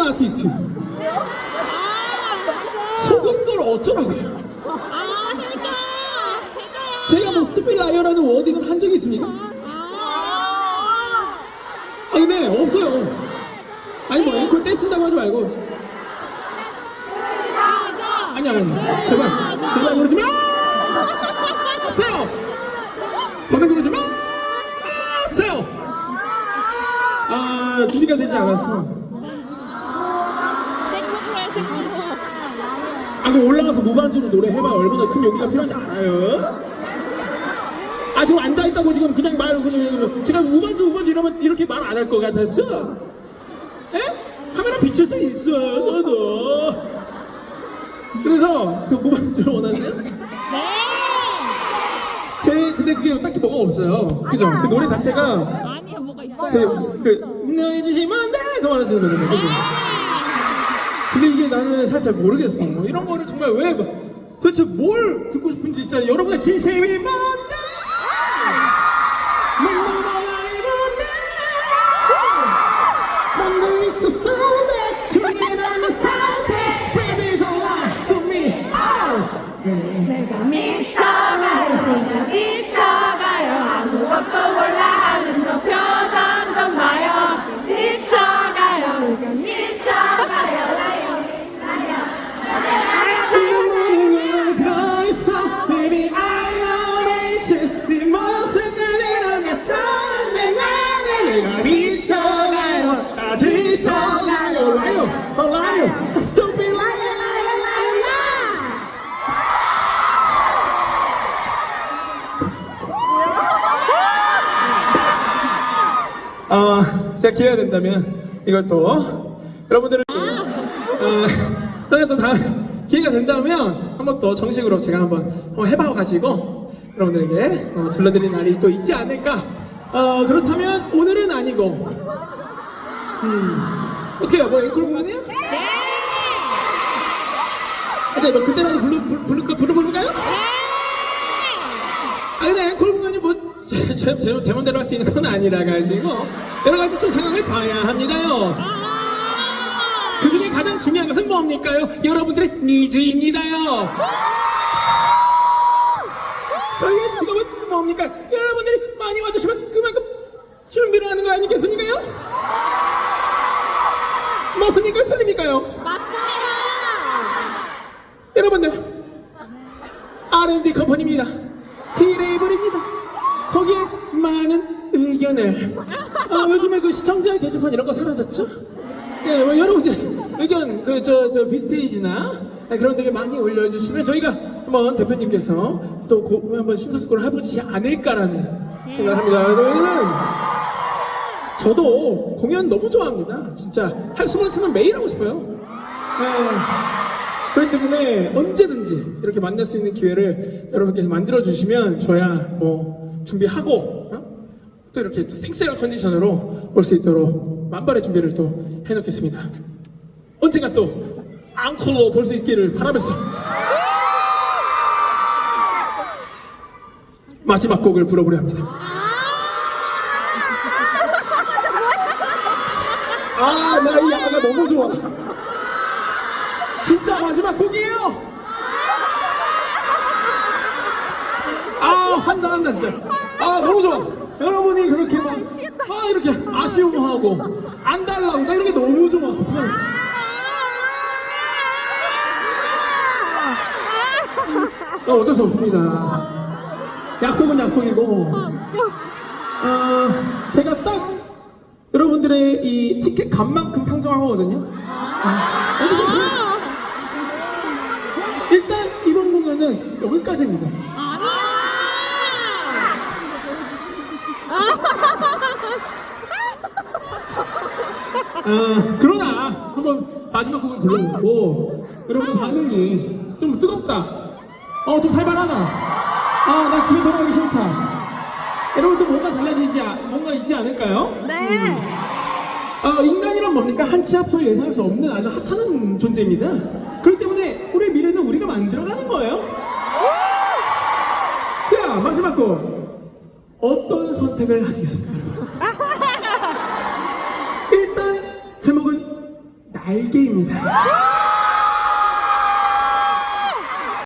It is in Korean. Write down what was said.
아티스트. 속은 걸 어쩌라고요? 아 해줘요 제가 뭐 스투피 라이어라는 워딩을 한 적이 있습니까? 아 아 근데 없어요. 아니 뭐 앵콜 떼쓴다고 하지 말고. 아니 아니 아니. 제발 제발 그러지 마 세요. 저는 그러지 마 세요. 아 준비가 되지 않았어. 생코프로야 생코프로 아 그럼 올라가서 무반주로 노래해봐 얼마나 큰 용기가 필요한지 알아요? 아 지금 앉아있다고 지금 그냥 말 그냥 제가 무반주 무반주 이러면 이렇게 말 안 할 것 같았죠? 에? 카메라 비칠 수 있어요 저도 그래서 그 무반주를 원하세요? 네제 근데 그게 딱히 뭐가 없어요 그죠? 그 노래 자체가 아니야 뭐가 있어요 제그 너희 주시면 돼 그만 하시는 거잖아요 그죠? 근데 이게 나는 살짝 모르겠어. 뭐 이런 거를 정말 왜 뭐- 도대체 뭘 듣고 싶은지 진짜 여러분의 진심이 뭔데? 만나봐 제가 기회가 된다면 이걸 또 여러분들을 또, 어, 그러니까 또 다음 기회가 된다면 한번 또 정식으로 제가 한번, 한번 해봐가지고 여러분들에게 어, 들려드릴 날이 또 있지 않을까 어, 그렇다면 오늘은 아니고 음, 어떻게 해요? 뭐 앵콜 공연이에요? 네! 근데 뭐 그때라도 불러, 불, 부를까, 불러 부를까요? 아 근데 앵콜 공연이 뭐 제, 제, 제 맘대로 할 수 있는 건 아니라 가지고 여러 가지 좀 상황을 봐야 합니다요. 그 중에 가장 중요한 것은 뭡니까요? 여러분들의 니즈입니다요. 저희의 직업은 뭡니까? 여러분들이 많이 와주시면 그만큼 준비를 하는 거 아니겠습니까요? 맞습니까? 틀립니까요? 맞습니다 여러분들 R&D 컴퍼니입니다. T레이블입니다. 거기에 많은 의견을 어, 요즘에 그 시청자 게시판 이런 거 사라졌죠? 네, 뭐 여러분들 의견 그 저 저 비스테이지나 네, 그런 데게 많이 올려주시면 저희가 한번 대표님께서 또 고, 한번 심사숙고를 해보지 않을까라는 생각을 합니다. 왜냐면 저도 공연 너무 좋아합니다. 진짜 할 수만 있으면 매일 하고 싶어요. 네. 그렇기 때문에 언제든지 이렇게 만날 수 있는 기회를 여러분께서 만들어 주시면 저야 뭐 준비하고 어? 또 이렇게 또 쌩쌩한 컨디션으로 올 수 있도록 만발의 준비를 또 해놓겠습니다. 언젠가 또 앙콜로 볼수 있기를 바라면서 마지막 곡을 불러보려 합니다. 아, 나 이 야가 너무 좋아. 진짜 마지막 곡이에요. 아 환장한다 진짜. 아 너무 좋아. 여러분이 그렇게 막 아, 이렇게 아쉬워하고 안 달라고 나 이런 게 너무 좋아. 어떡해. 어, 어쩔 수 없습니다. 약속은 약속이고. 어, 제가 딱 여러분들의 이 티켓 값만큼 상정한 거거든요. 아, 일단 이번 공연은 여기까지입니다. 아, 그러나 한번 마지막 곡을 불러보고 여러분 반응이 좀 뜨겁다. 어, 좀 살벌하다. 아, 나 집에 돌아가기 싫다. 여러분도 뭔가 달라지지, 않- 뭔가 있지 않을까요? 네 어, 인간이란 뭡니까? 한치 앞을 예상할 수 없는 아주 하찮은 존재입니다. 그렇기 때문에 우리의 미래는 우리가 만들어가는 거예요. 자, 마지막 곡. 어떤 선택을 하시겠습니까, 여러분? 일단, 제목은 달개입니다.